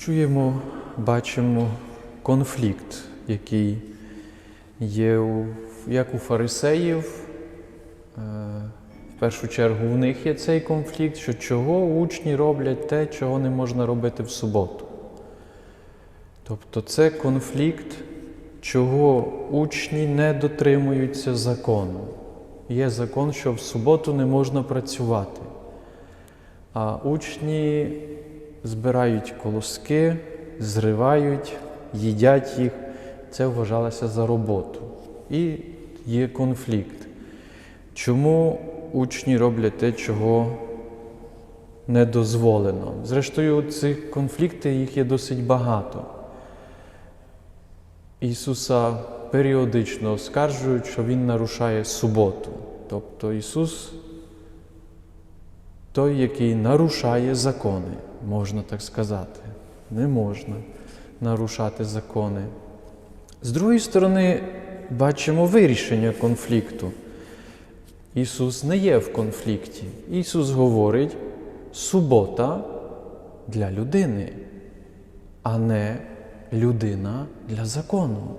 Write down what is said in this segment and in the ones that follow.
Чуємо, бачимо конфлікт, який є у, як у фарисеїв. Е, В першу чергу в них є цей конфлікт, що чого учні роблять те, чого не можна робити в суботу. Тобто це конфлікт, чого учні не дотримуються закону. Є закон, що в суботу не можна працювати. А учні збирають колоски, зривають, їдять їх. Це вважалося за роботу. І є конфлікт. Чому учні роблять те, чого не дозволено? Зрештою, цих конфліктів їх є досить багато. Ісуса періодично оскаржують, що Він нарушає суботу. Тобто Ісус той, який нарушає закони, можна так сказати. Не можна нарушати закони. З другої сторони, бачимо вирішення конфлікту. Ісус не є в конфлікті. Ісус говорить, субота для людини, а не людина для закону.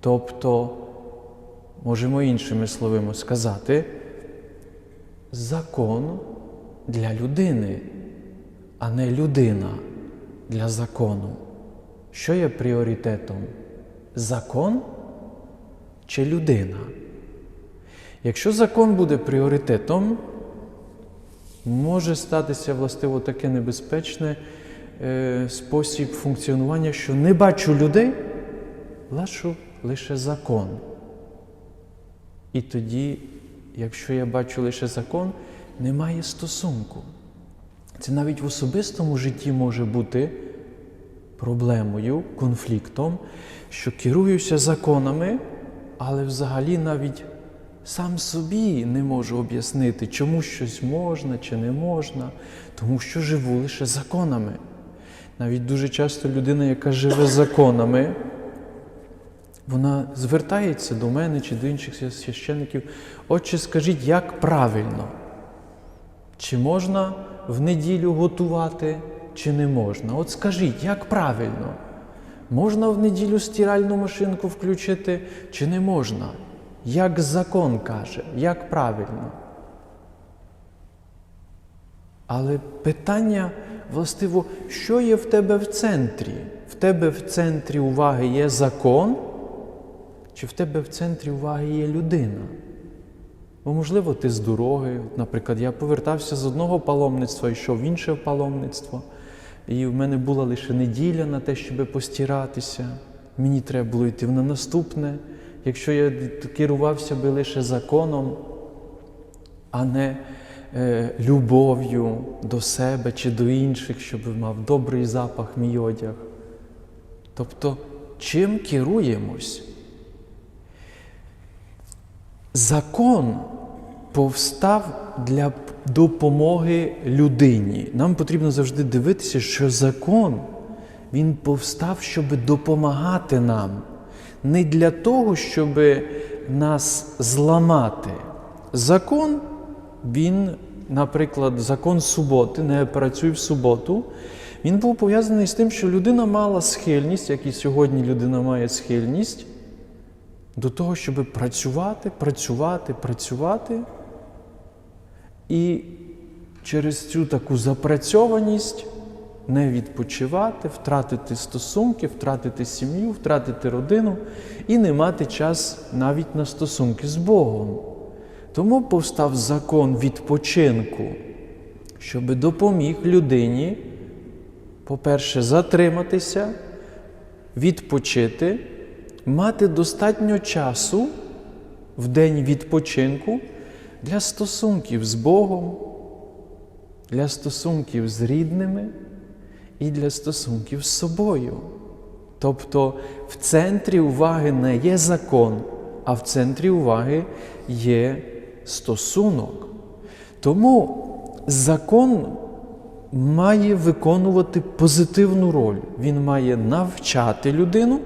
Тобто, можемо іншими словами сказати, закон для людини, а не людина для закону. Що є пріоритетом? Закон чи людина? Якщо закон буде пріоритетом, може статися властиво таке небезпечне е, спосіб функціонування, що не бачу людей, бачу лише закон. І тоді, якщо я бачу лише закон, немає стосунку. Це навіть в особистому житті може бути проблемою, конфліктом, що керуюся законами, але взагалі навіть сам собі не можу об'яснити, чому щось можна чи не можна, тому що живу лише законами. Навіть дуже часто людина, яка живе законами, вона звертається до мене чи до інших священників, отче, скажіть, як правильно? Чи можна в неділю готувати, чи не можна? От скажіть, як правильно? Можна в неділю стиральну машинку включити, чи не можна? Як закон каже, як правильно? Але питання, властиво, що є в тебе в центрі? В тебе в центрі уваги є закон, чи в тебе в центрі уваги є людина? Бо, можливо, ти з дороги. Наприклад, я повертався з одного паломництва, йшов в інше паломництво, і в мене була лише неділя на те, щоб постиратися. Мені треба було йти на наступне. Якщо я керувався би лише законом, а не е, любов'ю до себе чи до інших, щоб мав добрий запах мій одяг. Тобто, чим керуємось? Закон повстав для допомоги людині. Нам потрібно завжди дивитися, що закон він повстав, щоб допомагати нам. Не для того, щоб нас зламати. Закон, він, наприклад, закон суботи, не працює в суботу, він був пов'язаний з тим, що людина мала схильність, як і сьогодні людина має схильність, до того, щоб працювати, працювати, працювати. І через цю таку запрацьованість не відпочивати, втратити стосунки, втратити сім'ю, втратити родину і не мати час навіть на стосунки з Богом. Тому повстав закон відпочинку, щоб допоміг людині, по-перше, затриматися, відпочити, мати достатньо часу в день відпочинку для стосунків з Богом, для стосунків з рідними і для стосунків з собою. Тобто в центрі уваги не є закон, а в центрі уваги є стосунок. Тому закон має виконувати позитивну роль. Він має навчати людину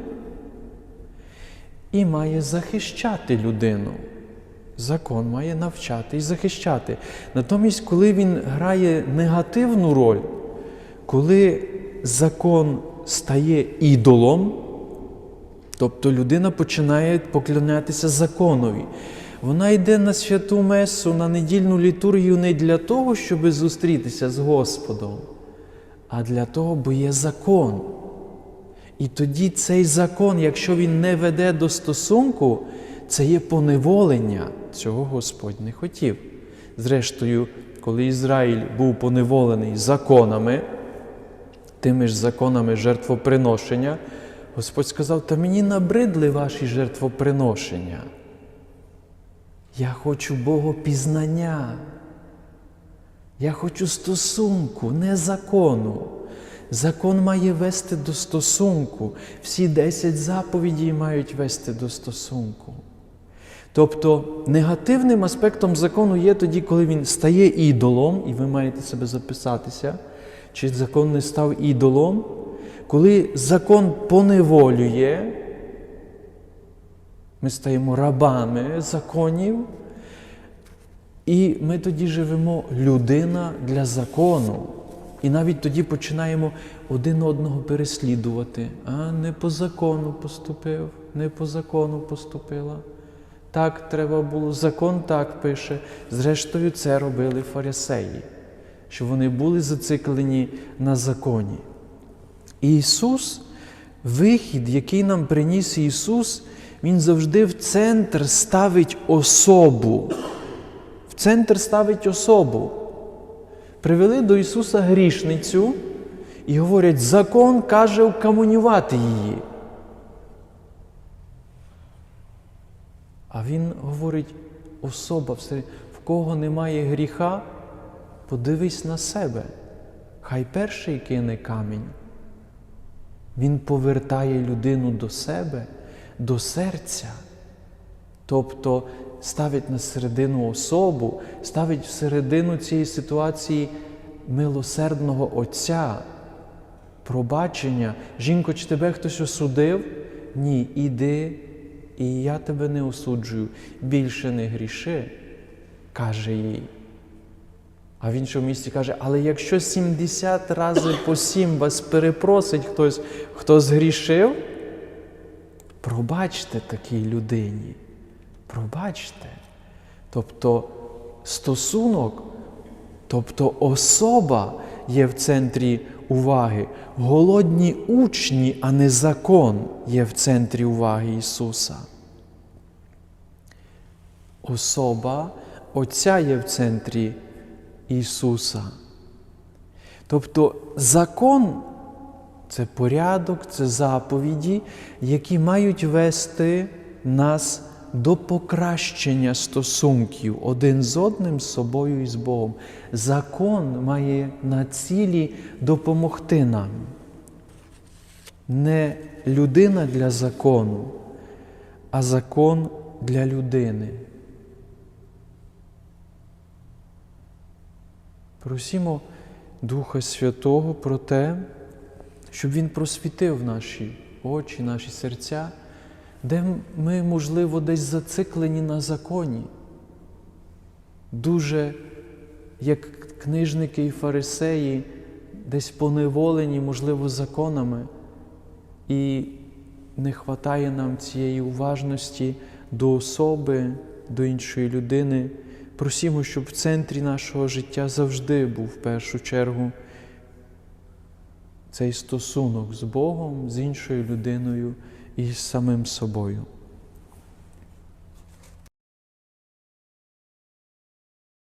і має захищати людину. Закон має навчати і захищати. Натомість, коли він грає негативну роль, коли закон стає ідолом, тобто людина починає поклонятися законові. Вона йде на святу Месу, на недільну літургію не для того, щоб зустрітися з Господом, а для того, бо є закон. І тоді цей закон, якщо він не веде до стосунку, це є поневолення. Цього Господь не хотів. Зрештою, коли Ізраїль був поневолений законами, тими ж законами жертвоприношення, Господь сказав: Та мені набридли ваші жертвоприношення. Я хочу Богопізнання. Я хочу стосунку, не закону. Закон має вести до стосунку. Всі десять заповідей мають вести до стосунку. Тобто негативним аспектом закону є тоді, коли він стає ідолом, і ви маєте себе записатися, чи закон не став ідолом, коли закон поневолює, ми стаємо рабами законів, і ми тоді живемо людина для закону. І навіть тоді починаємо один одного переслідувати. А не по закону поступив, не по закону поступила. Так треба було, закон так пише. Зрештою, це робили фарисеї, що вони були зациклені на законі. Ісус, вихід, який нам приніс Ісус, Він завжди в центр ставить особу. В центр ставить особу. Привели до Ісуса грішницю і говорять, закон каже вкамунювати її. А Він говорить, особа, в кого немає гріха, подивись на себе. Хай перший кине камінь. Він повертає людину до себе, до серця. Тобто ставить на середину особу, ставить всередину цієї ситуації милосердного Отця, пробачення. Жінко, чи тебе хтось осудив? Ні, іди, і я тебе не осуджую. Більше не гріши, каже їй. А в іншому місці каже, але якщо 70 разів по 7 вас перепросить хтось, хто згрішив, пробачте такій людині. Пробачте. Тобто стосунок, тобто особа є в центрі уваги. Голодні учні, а не закон є в центрі уваги Ісуса. Особа Отця є в центрі Ісуса. Тобто закон це порядок, це заповіді, які мають вести нас до покращення стосунків один з одним, з собою і з Богом. Закон має на цілі допомогти нам. Не людина для закону, а закон для людини. Просімо Духа Святого про те, щоб Він просвітив наші очі, наші серця, де ми, можливо, десь зациклені на законі. Дуже, як книжники і фарисеї, десь поневолені, можливо, законами, і не вистачає нам цієї уважності до особи, до іншої людини. Просімо, щоб в центрі нашого життя завжди був в першу чергу цей стосунок з Богом, з іншою людиною і з самим собою.